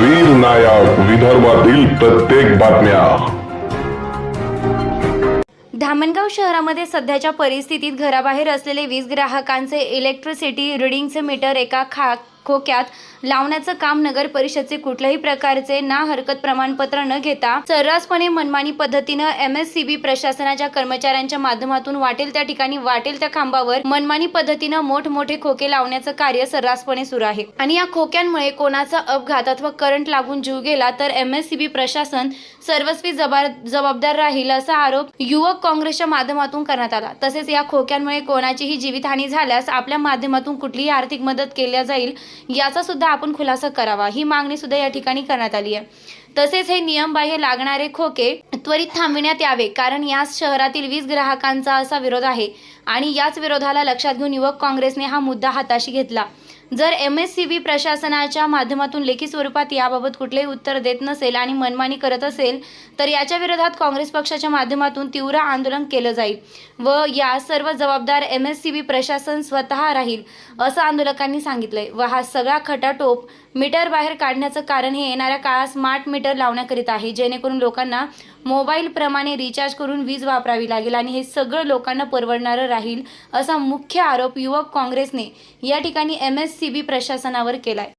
वीर नायक विदर्भातील प्रत्येक बातम्या. धामणगाव शहरामध्ये सध्याच्या परिस्थितीत घराबाहेर असलेले वीज ग्राहकांचे इलेक्ट्रिसिटी रिडिंगचे मीटर एका खा खोक्यात लावण्याचं काम नगर परिषदचे कुठल्याही प्रकारचे ना हरकत प्रमाणपत्र न घेता सर्रासपणे मनमानी पद्धतीनं एम एस सी बी प्रशासनाच्या कर्मचाऱ्यांच्या माध्यमातून वाटेल त्या ठिकाणी वाटेल त्या खांबावर मनमानी पद्धतीनं मोठमोठे खोके लावण्याचं कार्य सर्रासपणे सुरू आहे. आणि या खोक्यांमुळे कोणाचा अपघात अथवा करंट लागून जीव गेला तर एम एस सी बी प्रशासन सर्वस्वी जबाबदार राहील असा आरोप युवक काँग्रेसच्या माध्यमातून करण्यात आला. तसेच या खोक्यांमुळे कोणाचीही जीवितहानी झाल्यास आपल्या माध्यमातून कुठलीही आर्थिक मदत केल्या जाईल याचा सुद्धा आपण खुलासा करावा. ही मागणी सुद्धा या ठिकाणी करण्यात आली आहे. तसेच हे नियमबाह्य लागणारे खोके त्वरित थांबविण्यात यावे कारण याच शहरातील वीज ग्राहकांचा असा विरोध आहे आणि याच विरोधाला लक्षात घेऊन युवक काँग्रेसने हा मुद्दा हाताशी घेतला. जर एम एस सी बी प्रशासनाच्या माध्यमातून लेखी स्वरूपात याबाबत कुठलेही उत्तर देत नसेल आणि मनमानी करत असेल तर याच्या विरोधात काँग्रेस पक्षाच्या माध्यमातून तीव्र आंदोलन केलं जाईल व या सर्व जबाबदार एम एस सी बी प्रशासन स्वतः राहील असं आंदोलकांनी सांगितलंय. व हा सगळा खटाटोप मीटर बाहेर काढण्याचं कारण हे येणाऱ्या काळात स्मार्ट मीटर लावण्याकरिता आहे. जेणेकरून लोकांना मोबाईल प्रमाणे रिचार्ज करून वीज वापरावी लागेल आणि हे सगळं लोकांना परवडणारं राहील असा मुख्य आरोप युवक काँग्रेसने या ठिकाणी एम एस सीबी प्रशासनावर केलाय.